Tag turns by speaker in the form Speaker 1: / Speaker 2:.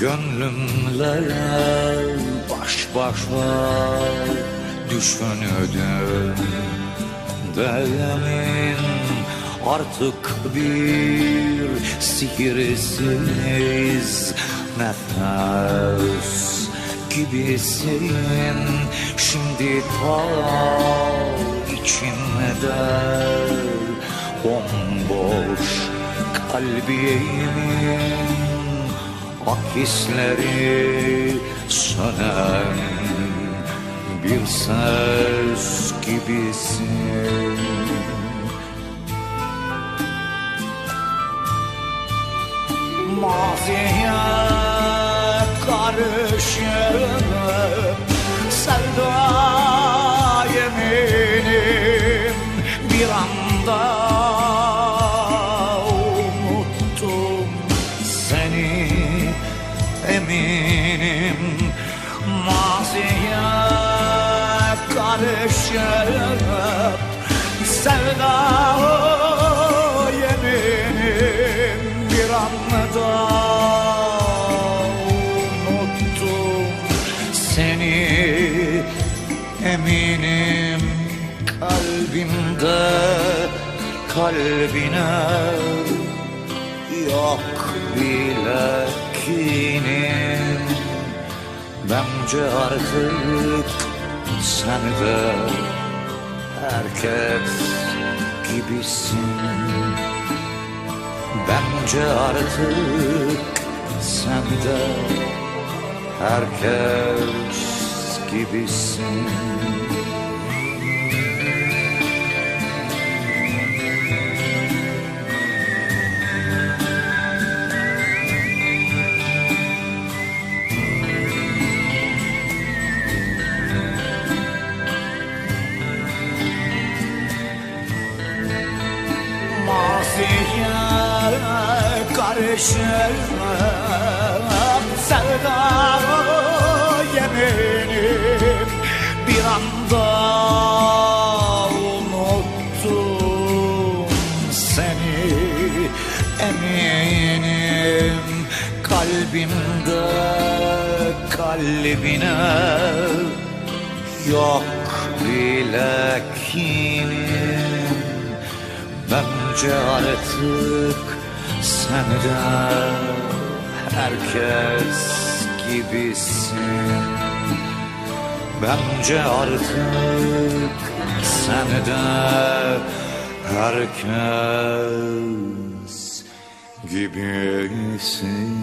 Speaker 1: Gönlümle baş başa düşünürdüm Demin artık bir sihirsiz nefes gibisin. Şimdi ta içimde bomboş kalbimin Akisleri sönen bir ses gibisin. Maziye sevda yeminim bir anda unuttum. Seni eminim kalbimde kalbine yok bile kinim. Bence artık sen de herkes gibisin. Bence artık sen de herkes gibisin karışıp sevda yeminim bir anda unuttum seni eminim kalbimde kalbine yok bile kinim. Bence artık sen de herkes gibisin. Bence artık sen de herkes gibisin